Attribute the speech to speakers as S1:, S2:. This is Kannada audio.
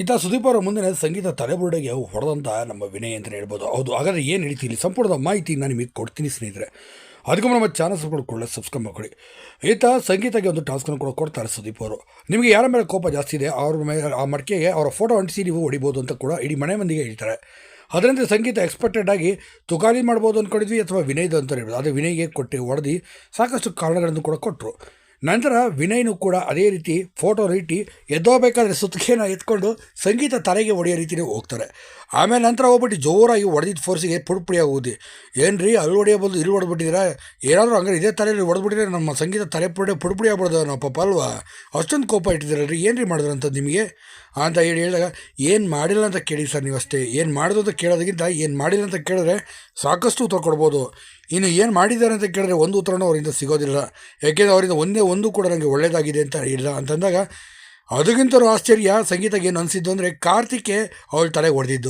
S1: ಇತ್ತ ಸುದೀಪ್ ಅವರ ಮುಂದಿನ ಸಂಗೀತ ತಲೆಬುರುಡೆಗೆ ಹೊಡೆದಂಥ ನಮ್ಮ ವಿನಯ್ ಅಂತಲೇ ಹೇಳ್ಬೋದು. ಹೌದು, ಹಾಗಾದರೆ ಏನು ಹೇಳ್ತೀನಿ ಇಲ್ಲಿ? ಸಂಪೂರ್ಣದ ಮಾಹಿತಿ ನಾನು ನಿಮಗೆ ಕೊಡ್ತೀನಿ ಸ್ನೇಹಿತರೆ. ಅದಕ್ಕೂ ನಮ್ಮ ಚಾನಲ್ ಕೊಳ್ಳೆ ಸಬ್ಸ್ಕ್ರೈಬ್ ಮಾಡ್ಕೊಳ್ಳಿ. ಈತ ಸಂಗೀತಕ್ಕೆ ಒಂದು ಟಾಸ್ಕನ್ನು ಕೂಡ ಕೊಡ್ತಾರೆ ಸುದೀಪ್ ಅವರು. ನಿಮಗೆ ಯಾರ ಮೇಲೆ ಕೋಪ ಜಾಸ್ತಿ ಇದೆ, ಅವ್ರ ಮೇಲೆ, ಆ ಮಡಿಕೆಗೆ ಅವರ ಫೋಟೋ ಅಂಟಿಸಿ ನೀವು ಹೊಡಿಬೋದು ಅಂತ ಕೂಡ ಇಡೀ ಮನೆ ಮಂದಿಗೆ ಹೇಳ್ತಾರೆ. ಅದರಿಂದ ಸಂಗೀತ ಎಕ್ಸ್ಪೆಕ್ಟೆಡ್ ಆಗಿ ತುಕಾಲಿ ಮಾಡ್ಬೋದು ಅಂದ್ಕೊಂಡಿದ್ವಿ ಅಥವಾ ವಿನಯ್ದು ಅಂತ ಹೇಳ್ಬೋದು. ಅದು ವಿನಯ್ಗೆ ಕೊಟ್ಟು ಹೊಡೆದು ಸಾಕಷ್ಟು ಕಾರಣಗಳನ್ನು ಕೂಡ ಕೊಟ್ಟರು ನಂತರ ವಿನಯ್ನು ಕೂಡ ಅದೇ ರೀತಿ ಫೋಟೋ ಇಟ್ಟು ಎದ್ದೋಬೇಕಾದ್ರೆ ಸುತ್ತಿಗೆನ ಎತ್ಕೊಂಡು ಸಂಗೀತ ತಲೆಗೆ ಹೊಡೆಯೋ ರೀತಿಯೇ ಹೋಗ್ತಾರೆ. ಆಮೇಲೆ ನಂತರ ಹೋಗ್ಬಿಟ್ಟು ಜೋರಾಗಿ ಹೊಡೆದಿದ್ದ ಫೋರ್ಸಿಗೆ ಪುಡಿ ಪುಡಿ ಆಗೋದು ಏನು ರೀ ಅಲ್ಲಿ ಹೊಡೆಯೋ ಇಲ್ಲಿ ಹೊಡೆದ್ಬಿಟ್ಟಿದ್ದೀರಾ? ಏನಾದರೂ ಹಂಗಾರೆ ಇದೇ ತಲೆಯಲ್ಲಿ ಹೊಡೆದ್ಬಿಟ್ಟಿದ್ರೆ ನಮ್ಮ ಸಂಗೀತ ತಲೆ ಪುಡಿ ಪುಡಿ ಪುಡಿ ಆಗ್ಬಿಡ್ದು ನಾವು ಪಾಪ ಅಲ್ವಾ? ಅಷ್ಟೊಂದು ಕೋಪ ಇಟ್ಟಿದ್ದೀರಲ್ರಿ ಏನು ರೀ ಮಾಡಿದ್ರು ಅಂತ ನಿಮಗೆ? ಅಂತ ಹೇಳಿ ಹೇಳಿದಾಗ, ಏನು ಮಾಡಿಲ್ಲ ಅಂತ ಕೇಳಿ ಸರ್ ನೀವು ಅಷ್ಟೇ ಏನು ಮಾಡಿದ್ರು ಅಂತ ಕೇಳೋದಕ್ಕಿಂತ ಏನು ಮಾಡಿಲ್ಲ ಅಂತ ಕೇಳಿದ್ರೆ ಸಾಕಷ್ಟು ಉತ್ತರ ಕೊಡ್ಬೋದು. ಇನ್ನು ಏನು ಮಾಡಿದ್ದಾರೆ ಅಂತ ಕೇಳಿದ್ರೆ ಒಂದು ಉತ್ತರನೂ ಅವರಿಂದ ಸಿಗೋದಿಲ್ಲ. ಯಾಕೆಂದರೆ ಅವರಿಂದ ಒಂದೇ ಒಂದು ಕೂಡ ನನಗೆ ಒಳ್ಳೆಯದಾಗಿದೆ ಅಂತ ಇಲ್ಲ ಅಂತಂದಾಗ, ಅದಕ್ಕಿಂತಲೂ ಆಶ್ಚರ್ಯ ಸಂಗೀತಕ್ಕೆ ಏನು ಅನಿಸಿದ್ದು ಅಂದರೆ ಕಾರ್ತಿಕೆ ಅವಳ ತಲೆಗೆ ಹೊಡೆದಿದ್ದು